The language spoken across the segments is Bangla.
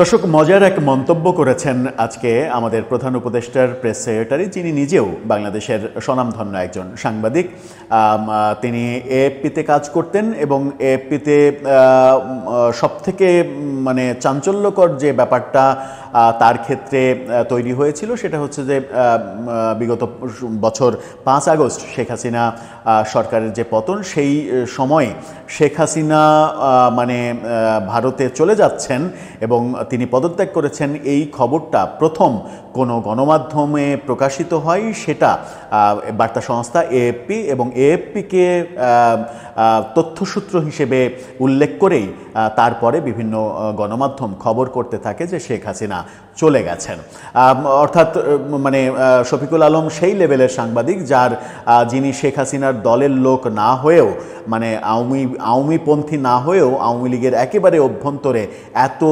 দর্শক, মজার এক মন্তব্য করেছেন আজকে আমাদের প্রধান উপদেষ্টার প্রেস সেক্রেটারি, যিনি নিজেও বাংলাদেশের স্বনামধন্য একজন সাংবাদিক। তিনি এএফপিতে কাজ করতেন এবং এএফপিতে সব থেকে মানে চাঞ্চল্যকর যে ব্যাপারটা তার ক্ষেত্রে তৈরি হয়েছিল সেটা হচ্ছে যে বিগত বছর পাঁচ আগস্ট শেখ হাসিনা সরকারের যে পতন, সেই সময়ে শেখ হাসিনা মানে ভারতে চলে যাচ্ছেন এবং তিনি পদত্যাগ করেছেন, এই খবরটা প্রথম কোনো গণমাধ্যমে প্রকাশিত হয় সেটা বার্তা সংস্থা এএফপি এবং এএফপিকে তথ্যসূত্র হিসেবে উল্লেখ করেই তারপরে বিভিন্ন গণমাধ্যম খবর করতে থাকে যে শেখ হাসিনা চলে গেছেন। অর্থাৎ মানে শফিকুল আলম সেই লেভেলের সাংবাদিক যার যিনি শেখ হাসিনার দলের লোক না হয়েও মানে আওয়ামী, আওয়ামীপন্থী না হয়েও আওয়ামী লীগের একেবারে অভ্যন্তরে এত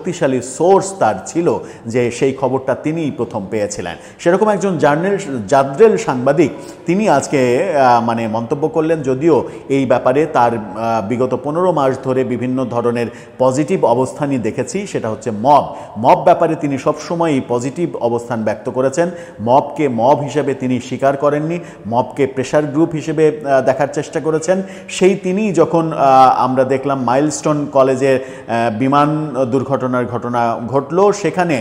শক্তিশালী সোর্স তার ছিল যে সেই খবরটা তিনিই প্রথম পেয়েছিলেন। সেরকম একজন জার্নাল, জাদ্রেল সাংবাদিক তিনি আজকে মানে মন্তব্য করলেন যদিও এই ব্যাপারে তার বিগত পনেরো মাস ধরে বিভিন্ন ধরনের পজিটিভ অবস্থানই দেখেছি, সেটা হচ্ছে মব। মব ব্যাপারে তিনি সবসময়ই পজিটিভ অবস্থান ব্যক্ত করেছেন। মবকে মব হিসেবে তিনি স্বীকার করেননি, মবকে প্রেশার গ্রুপ হিসেবে দেখার চেষ্টা করেছেন। সেই তিনি যখন আমরা দেখলাম মাইলস্টোন কলেজের বিমান বিমান দুর্ঘটনার ঘটনা ঘটলো। সেখানে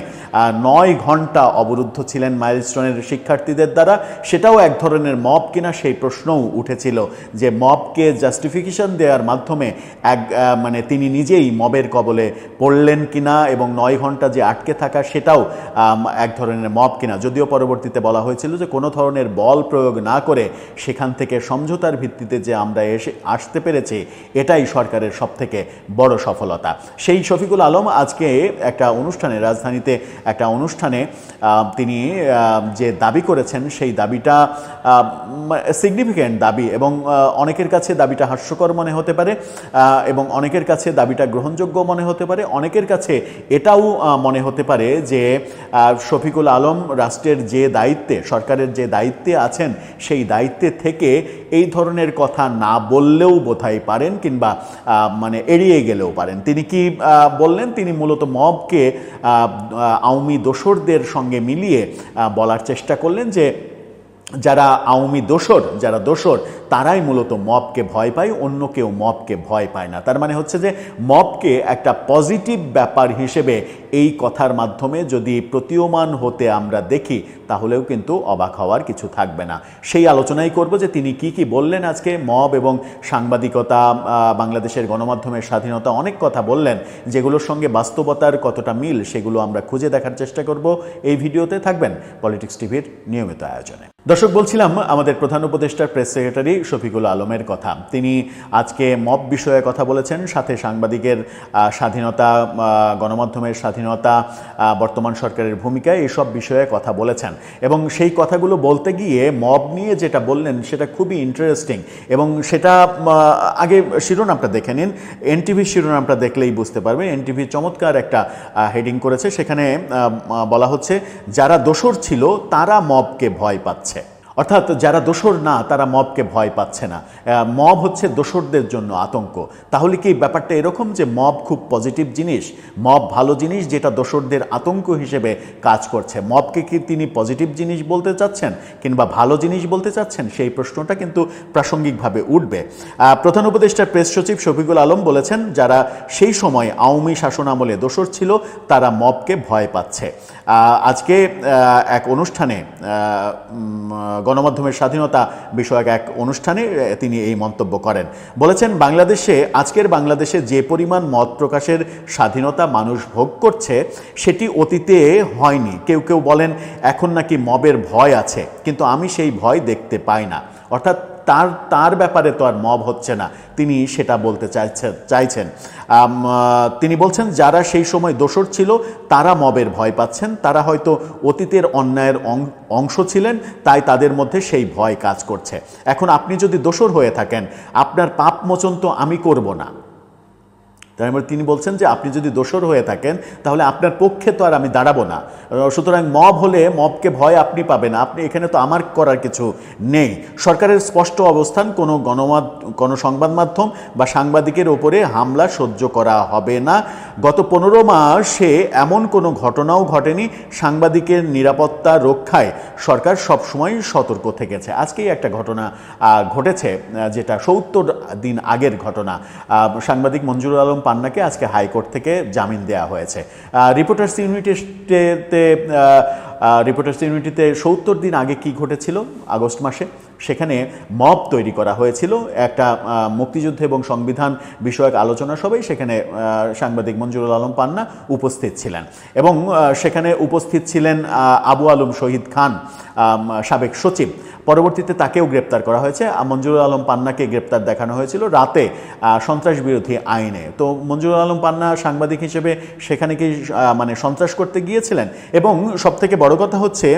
নয় ঘণ্টা অবরুদ্ধ ছিলেন মাইলস্টোনের শিক্ষার্থীদের দ্বারা। সেটাও এক ধরনের মব কিনা সেই প্রশ্নও উঠেছিল যে মবকে জাস্টিফিকেশন দেওয়ার মাধ্যমে এক মানে তিনি নিজেই মবের কবলে পড়লেন কিনা এবং নয় ঘণ্টা যে আটকে থাকা সেটাও এক ধরনের মব কিনা। যদিও পরবর্তীতে বলা হয়েছিল যে কোনো ধরনের বল প্রয়োগ না করে সেখান থেকে সমঝোতার ভিত্তিতে যে আমরা এসে, আসতে পেরেছি, এটাই সরকারের সবথেকে বড় সফলতা। সেই শফিকুল আলম আজকে একটা অনুষ্ঠানে, রাজধানীতে একটা অনুষ্ঠানে তিনি যে দাবি করেছেন সেই দাবিটা সিগনিফিক্যান্ট দাবি এবং অনেকের কাছে দাবিটা হাস্যকর মনে হতে পারে এবং অনেকের কাছে দাবিটা গ্রহণযোগ্য মনে হতে পারে। অনেকের কাছে এটাও মনে হতে পারে যে শফিকুল আলম রাষ্ট্রের যে দায়িত্বে, সরকারের যে দায়িত্বে আছেন, সেই দায়িত্বে থেকে এই ধরনের কথা না বললেও বোধহয় পারেন কিংবা মানে এড়িয়ে গেলেও পারেন। তিনি কি বললেন? তিনি মূলত মবকে আওয়ামী দোসরদের সঙ্গে মিলিয়ে বলার চেষ্টা করলেন যে যারা আওয়ামী দোসর, যারা দোসর তারাই মূলত মবকে ভয় পায়, অন্য কেউ মবকে ভয় পায় না। তার মানে হচ্ছে যে মবকে একটা পজিটিভ ব্যাপার হিসেবে এই কথার মাধ্যমে যদি প্রতীয়মান হতে আমরা দেখি, তাহলেও কিন্তু অবাক হওয়ার কিছু থাকবে না। সেই আলোচনাই করব যে তিনি কি কি বললেন আজকে। মব এবং সাংবাদিকতা বাংলাদেশের গণমাধ্যমের স্বাধীনতা অনেক কথা বললেন, যেগুলোর সঙ্গে বাস্তবতার কতটা মিল সেগুলো আমরা খুঁজে দেখার চেষ্টা করব। এই ভিডিওতে থাকবেন পলিটিক্স টিভির নিয়মিত আয়োজনে। দর্শক, বলছিলাম আমাদের প্রধান উপদেষ্টার প্রেস সেক্রেটারি শফিকুল আলমের কথা। তিনি আজকে মব বিষয়ে কথা বলেছেন, সাথে সাংবাদিকের স্বাধীনতা গণমাধ্যমের স্বাধীনতা বর্তমান সরকারের ভূমিকা, এসব বিষয়ে কথা বলেছেন। এবং সেই কথাগুলো বলতে গিয়ে মব নিয়ে যেটা বললেন, সেটা খুবই ইন্টারেস্টিং এবং সেটা আগে শিরোনামটা দেখে নিন। এনটিভি শিরোনামটা দেখলেই বুঝতে পারবে এনটিভি চমৎকার একটা হেডিং করেছে। সেখানে বলা হচ্ছে, যারা দোসর ছিল, তারা মবকে ভয় পাচ্ছে। অর্থাৎ যারা দোসর না, তারা মবকে ভয় পাচ্ছে না। মব হচ্ছে দোসরদের জন্য আতঙ্ক। তাহলে কি ব্যাপারটা এরকম যে মব খুব পজিটিভ জিনিস? মব ভালো জিনিস যেটা দোসরদের আতঙ্ক হিসেবে কাজ করছে। মবকে কি তিনি পজিটিভ জিনিস বলতে চাচ্ছেন কিংবা ভালো জিনিস বলতে চাচ্ছেন? সেই প্রশ্নটা কিন্তু প্রাসঙ্গিকভাবে উঠবে। প্রধান উপদেষ্টার প্রেস সচিব শফিকুল আলম বলেছেন, যারা সেই সময় আওয়ামী শাসনামলে দোসর ছিল, তারা মবকে ভয় পাচ্ছে। আজকে এক অনুষ্ঠানে গণমাধ্যমের স্বাধীনতা বিষয়ক এক অনুষ্ঠানে তিনি এই মন্তব্য করেন। বলেছেন, বাংলাদেশে, আজকের বাংলাদেশে যে পরিমাণ মত প্রকাশের স্বাধীনতা মানুষ ভোগ করছে, সেটি অতীতে হয়নি। কেউ কেউ বলেন, এখন নাকি মবের ভয় আছে। কিন্তু আমি সেই ভয় দেখতে পাই না। অর্থাৎ তার তার ব্যাপারে তো আর মব হচ্ছে না। তিনি সেটা বলতে চাইছেন। চাইছেন তিনি বলছেন, যারা সেই সময় দোষর ছিল, তারা মবের ভয় পাচ্ছেন। তারা হয়তো অতীতের অন্যায়ের অংশ ছিলেন, তাই তাদের মধ্যে সেই ভয় কাজ করছে। এখন আপনি যদি দোষর হয়ে থাকেন, আপনার পাপ মোচন তো আমি করব না। তাই মানে তিনি বলছেন যে আপনি যদি দোষর হয়ে থাকেন, তাহলে আপনার পক্ষে তো আর আমি দাঁড়াবো না। সুতরাং মব হলে মবকে ভয় আপনি পাবেন, আপনি এখানে তো আমার করার কিছু নেই। সরকারের স্পষ্ট অবস্থান, কোনো গণমাধ কোনো সংবাদ মাধ্যম বা সাংবাদিকের ওপরে হামলা সহ্য করা হবে না। গত পনেরো মাসে এমন কোনো ঘটনাও ঘটেনি সাংবাদিকের নিরাপত্তা রক্ষায়। সরকার সবসময় সতর্ক থেকেছে। আজকেই একটা ঘটনা ঘটেছে যেটা সত্তর দিন আগের ঘটনা। সাংবাদিক মঞ্জুরুল আলম পান্নাকে আজকে হাইকোর্ট থেকে জামিন দেওয়া হয়েছে। রিপোর্টার্স ইউনিটিতে রিপোর্টার্স ইউনিটিতে সত্তর দিন আগে কি ঘটেছিল আগস্ট মাসে? সেখানে মব তৈরি করা হয়েছিল। একটা মুক্তিযুদ্ধ এবং সংবিধান বিষয়ক আলোচনা সবাই সেখানে সাংবাদিক মঞ্জুরুল আলম পান্না উপস্থিত ছিলেন। এবং সেখানে উপস্থিত ছিলেন আবু আলম শহীদ খান সাবেক সচিব। পরবর্তীতে তাকেও গ্রেপ্তার করা হয়েছে। মঞ্জুরুল আলম পান্নাকে গ্রেপ্তার দেখানো হয়েছিল রাতে সন্ত্রাস বিরোধী আইনে। তো মঞ্জুরুল আলম পান্না সাংবাদিক হিসেবে সেখানে কি মানে সন্ত্রাস করতে গিয়েছিলেন? এবং সবথেকে বড় কথা হচ্ছে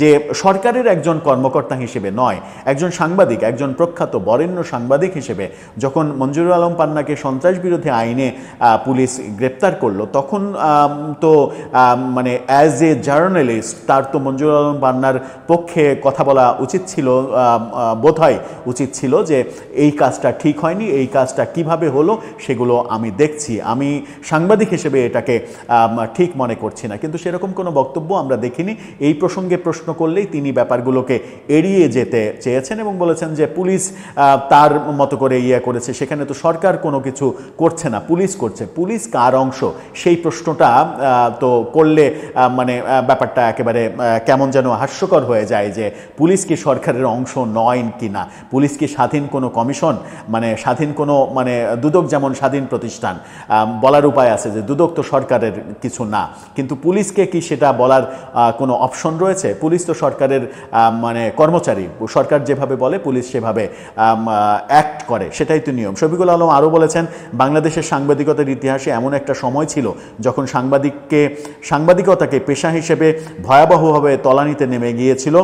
যে সরকারের একজন কর্মকর্তা হিসেবে নয়, একজন সাংবাদিক, একজন প্রখ্যাত বরেণ্য সাংবাদিক হিসেবে যখন মঞ্জুরুল আলম পান্নাকে সন্ত্রাস বিরোধী আইনে পুলিশ গ্রেপ্তার করল, তখন তো মানে অ্যাজ এ জার্নালিস্ট তার তো মঞ্জুরুল আলম পান্নার পক্ষে কথা বলা উচিত ছিল বোধ হয় উচিত ছিল যে এই কাজটা ঠিক হয়নি, এই কাজটা কীভাবে হলো সেগুলো আমি দেখছি। আমি সাংবাদিক হিসেবে এটাকে ঠিক মনে করছি না। কিন্তু সেরকম কোনো বক্তব্য আমরা দেখিনি। এই প্রসঙ্গে প্রশ্ন করলেই তিনি ব্যাপারগুলোকে এড়িয়ে যেতে চেয়েছেন এবং বলেছেন যে পুলিশ তার মতো করে ইয়ে করেছে। সেখানে তো সরকার কোনো কিছু করছে না, পুলিশ করছে। পুলিশ কার অংশ? সেই প্রশ্নটা তো করলে মানে ব্যাপারটা একেবারে কেমন যেন হাস্যকর হয়ে যায় যে পুলিশ কি সরকারের অংশ নয় কি না পুলিশ কি স্বাধীন কোনো কমিশন? মানে স্বাধীন কোনো মানে দুদক যেমন স্বাধীন প্রতিষ্ঠান বলার উপায় আছে যে দুদক তো সরকারের কিছু না। কিন্তু পুলিশকে কি সেটা বলার কোনো অপশন রয়েছে? পুলিশ তো সরকারের মানে কর্মচারী। সরকার যেভাবে বলে, পুলিশ সেভাবে অ্যাক্ট করে। সেটাই তো নিয়ম। শফিকুল আলম আরও বলেছেন, বাংলাদেশের সাংবাদিকতার ইতিহাসে এমন একটা সময় ছিল যখন সাংবাদিককে, সাংবাদিকতাকে পেশা হিসেবে ভয়াবহভাবে তলানিতে নেমে গিয়েছিল।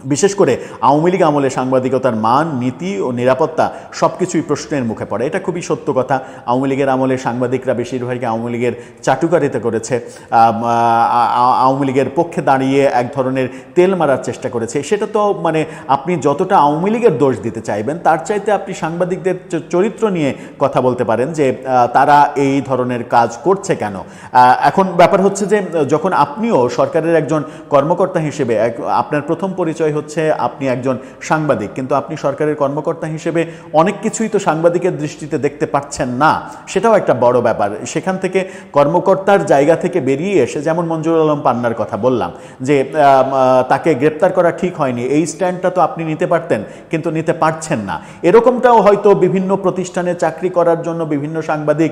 বিশেষ করে আওয়ামী লীগ আমলে সাংবাদিকতার মান, নীতি ও নিরাপত্তা সব কিছুই প্রশ্নের মুখে পড়ে। এটা খুবই সত্য কথা। আওয়ামী লীগের আমলে সাংবাদিকরা বেশিরভাগই আওয়ামী লীগের চাটুকারিতা করেছে। আওয়ামী লীগের পক্ষে দাঁড়িয়ে এক ধরনের তেল মারার চেষ্টা করেছে। সেটা তো মানে আপনি যতটা আওয়ামী লীগের দোষ দিতে চাইবেন, তার চাইতে আপনি সাংবাদিকদের চরিত্র নিয়ে কথা বলতে পারেন যে তারা এই ধরনের কাজ করছে কেন? এখন ব্যাপার হচ্ছে যে, যখন আপনিও সরকারের একজন কর্মকর্তা হিসেবে আপনার প্রথম পরিচয় হচ্ছে আপনি একজন সাংবাদিক, কিন্তু আপনি সরকারের কর্মকর্তা হিসেবে অনেক কিছুই তো সাংবাদিকের দৃষ্টিতে দেখতে পাচ্ছেন না। সেটাও একটা বড় ব্যাপার। সেখান থেকে কর্মকর্তার জায়গা থেকে বেরিয়ে এসে, যেমন মঞ্জুর আলম পান্নার কথা বললাম, যে তাকে গ্রেপ্তার করা ঠিক হয়নি, এই স্ট্যান্ডটা তো আপনি নিতে পারতেন, কিন্তু নিতে পারছেন না। এরকমটাও হয়তো বিভিন্ন প্রতিষ্ঠানে চাকরি করার জন্য বিভিন্ন সাংবাদিক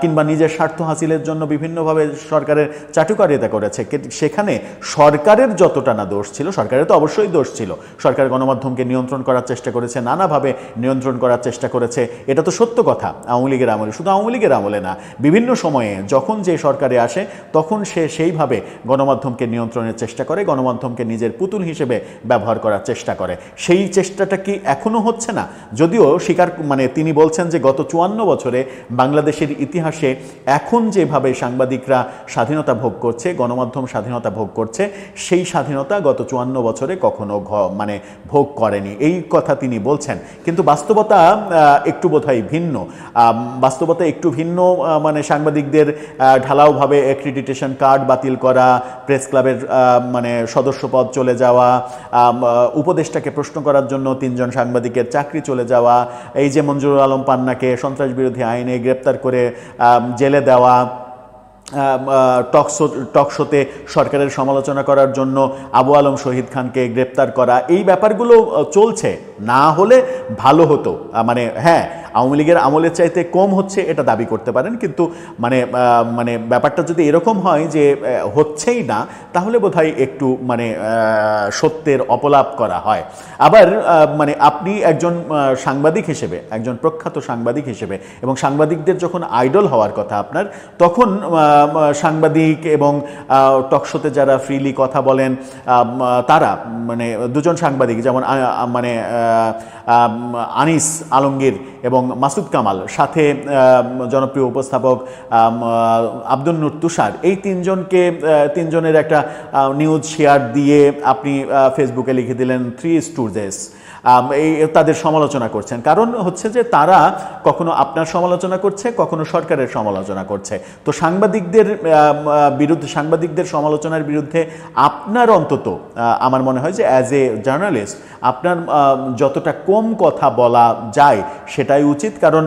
কিংবা নিজের স্বার্থ হাসিলের জন্য বিভিন্নভাবে সরকারের চাটুকারিতা করেছে। সেখানে সরকারের যতটা না দোষ ছিল, সরকারের তো অবশ্যই দোষ ছিল। সরকার গণমাধ্যমকে নিয়ন্ত্রণ করার চেষ্টা করেছে, নানাভাবে নিয়ন্ত্রণ করার চেষ্টা করেছে। এটা তো সত্য কথা, আওয়ামী লীগের আমলে। শুধু আওয়ামী লীগের আমলে না, বিভিন্ন সময়ে যখন যে সরকারে আসে, তখন সে সেইভাবে গণমাধ্যমকে নিয়ন্ত্রণের চেষ্টা করে, গণমাধ্যমকে নিজের পুতুল হিসেবে ব্যবহার করার চেষ্টা করে। সেই চেষ্টাটা কি এখনও হচ্ছে না? যদিও স্বীকার মানে তিনি বলছেন যে গত চুয়ান্ন বছরে বাংলাদেশের ইতিহাসে এখন যেভাবে সাংবাদিকরা স্বাধীনতা ভোগ করছে, গণমাধ্যম স্বাধীনতা ভোগ করছে, সেই স্বাধীনতা গত চুয়ান্ন বছরে কখনো ঘ- মানে ভোগ করেনি। এই কথা তিনি বলছেন। কিন্তু বাস্তবতা একটু বোধহয় ভিন্ন। বাস্তবতা একটু ভিন্ন মানে সাংবাদিকদের ঢালাওভাবে অ্যাক্রিডিটেশন কার্ড বাতিল করা প্রেস ক্লাবের মানে সদস্য পদ চলে যাওয়া উপদেষ্টাকে প্রশ্ন করার জন্য তিনজন সাংবাদিকের চাকরি চলে যাওয়া, এই যে মঞ্জুরুল আলম পান্নাকে সন্ত্রাস বিরোধী আইনে গ্রেপ্তার করে জেলে দেওয়া টকশো টকশোতে সরকারের সমালোচনা করার জন্য আবু আলম শহীদ খানকে গ্রেপ্তার করা, এই ব্যাপারগুলো চলছে। না হলে ভালো হতো। মানে হ্যাঁ আওয়ামী লীগের আমলের চাইতে কম হচ্ছে এটা দাবি করতে পারেন। কিন্তু মানে মানে ব্যাপারটা যদি এরকম হয় যে হচ্ছেই না, তাহলে বোধহয় একটু মানে সত্যের অপলাপ করা হয়। আবার মানে আপনি একজন সাংবাদিক হিসেবে, একজন প্রখ্যাত সাংবাদিক হিসেবে এবং সাংবাদিকদের যখন আইডল হওয়ার কথা আপনার, তখন সাংবাদিক এবং টকশোতে যারা ফ্রিলি কথা বলেন তারা মানে দুজন সাংবাদিক যেমন মানে আনিস আলমগীর এবং মাসুদ কামাল, সাথে জনপ্রিয় উপস্থাপক আব্দুল নূর তুষার। এই তিনজনকে তিনজনের একটা নিউজ শেয়ার দিয়ে আপনি ফেসবুকে লিখে দিলেন থ্রি স্টুডেস এই তাদের সমালোচনা করছেন। কারণ হচ্ছে যে তারা কখনো আপনার সমালোচনা করছে, কখনো সরকারের সমালোচনা করছে। তো সাংবাদিকদের বিরুদ্ধে, সাংবাদিকদের সমালোচনার বিরুদ্ধে আপনার অন্তত আমার মনে হয় যে অ্যাজ এ জার্নালিস্ট আপনার যতটা কম কথা বলা যায় সেটাই উচিত। কারণ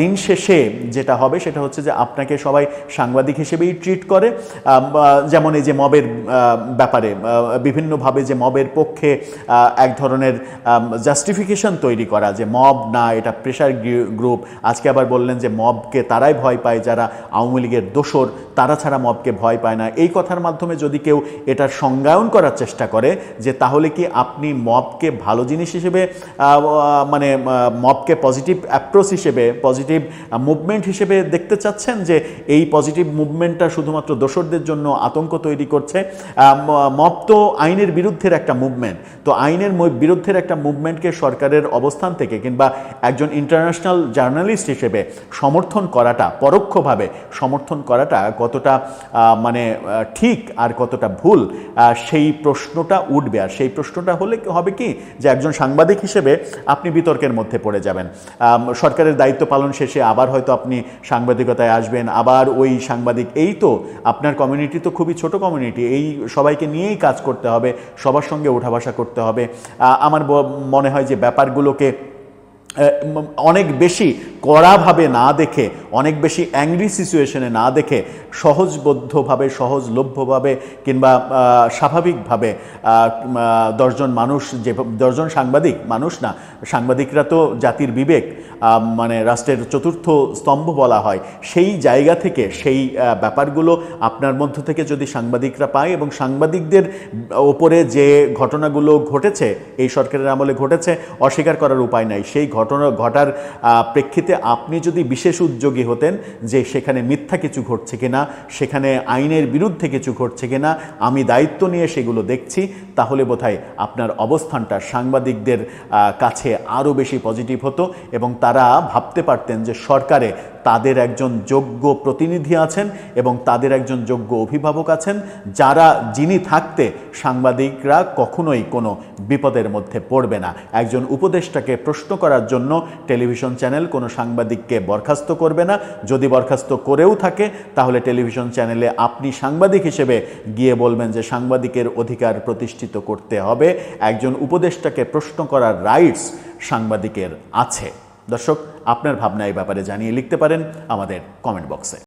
দিন শেষে যেটা হবে সেটা হচ্ছে যে আপনাকে সবাই সাংবাদিক হিসেবেই ট্রিট করে। যেমন এই যে মবের ব্যাপারে বিভিন্নভাবে যে মবের পক্ষে এক ধরনের জাস্টিফিকেশন তৈরি করা যে মব না, এটা প্রেশার গ্রুপ আজকে আবার বললেন যে মবকে তারাই ভয় পায়, যারা আওয়ামী লীগের দোসর তারা ছাড়া মবকে ভয় পায় না। এই কথার মাধ্যমে যদি কেউ এটার সংজ্ঞায়ন করার চেষ্টা করে, যে তাহলে কি আপনি মবকে ভালো জিনিস হিসেবে মানে মবকে পজিটিভ অ্যাপ্রোচ হিসেবে পজিটিভ মুভমেন্ট হিসেবে দেখতে চাচ্ছেন যে এই পজিটিভ মুভমেন্টটা শুধুমাত্র দোসরদের জন্য আতঙ্ক তৈরি করছে? মব তো আইনের বিরুদ্ধের একটা মুভমেন্ট তো আইনের বিরুদ্ধের একটা মুভমেন্টকে সরকারের অবস্থান থেকে কিংবা একজন ইন্টারন্যাশনাল জার্নালিস্ট হিসেবে সমর্থন করাটা, পরোক্ষভাবে সমর্থন করাটা কতটা মানে ঠিক আর কতটা ভুল সেই প্রশ্নটা উঠবে। আর সেই প্রশ্নটা হলে হবে কি যে একজন সাংবাদিক হিসেবে আপনি বিতর্কের মধ্যে পড়ে যাবেন। সরকারের দায়িত্ব পালন শেষে আবার হয়তো আপনি সাংবাদিকতায় আসবেন, আবার ওই সাংবাদিক, এই তো আপনার কমিউনিটি তো খুবই ছোট কমিউনিটি এই সবাইকে নিয়েই কাজ করতে হবে, সবার সঙ্গে ওঠা করতে হবে। আমার মনে হয় যে ব্যাপারগুলোকে অনেক বেশি কড়াভাবে না দেখে অনেক বেশি অ্যাংরি সিচুয়েশনে না দেখে সহজবদ্ধভাবে সহজলভ্যভাবে কিংবা স্বাভাবিকভাবে দশজন মানুষ যে দশজন সাংবাদিক মানুষ না সাংবাদিকরা তো জাতির বিবেক মানে রাষ্ট্রের চতুর্থ স্তম্ভ বলা হয় সেই জায়গা থেকে সেই ব্যাপারগুলো আপনার মধ্য থেকে যদি সাংবাদিকরা পায় এবং সাংবাদিকদের ওপরে যে ঘটনাগুলো ঘটেছে এই সরকারের আমলে ঘটেছে অস্বীকার করার উপায় নাই। সেই ঘটনা ঘটার আহ, প্রেক্ষিতে আপনি যদি বিশেষ উদ্যোগী হতেন যে সেখানে মিথ্যা কিছু ঘটছে কিনা, সেখানে আইনের বিরুদ্ধে কিছু ঘটছে কিনা, আমি দায়িত্ব নিয়ে সেগুলো দেখছি, তাহলে বোধহয় আপনার অবস্থানটা সাংবাদিকদের কাছে আরও বেশি পজিটিভ হতো এবং তারা ভাবতে পারতেন যে সরকারে তাদের একজন যোগ্য প্রতিনিধি আছেন এবং তাদের একজন যোগ্য অভিভাবক আছেন, যারা যিনি থাকতে সাংবাদিকরা কখনোই কোনো বিপদের মধ্যে পড়বে না। একজন উপদেষ্টাকে প্রশ্ন করার জন্য টেলিভিশন চ্যানেল কোনো সাংবাদিককে বরখাস্ত করবে না। যদি বরখাস্ত করেও থাকে, তাহলে টেলিভিশন চ্যানেলে আপনি সাংবাদিক হিসেবে গিয়ে বলবেন যে সাংবাদিকের অধিকার প্রতিষ্ঠিত করতে হবে। একজন উপদেষ্টাকে প্রশ্ন করার রাইটস সাংবাদিকের আছে। দর্শক আপনার ভাবনা এই ব্যাপারে জানিয়ে লিখতে পারেন আমাদের কমেন্ট বক্সে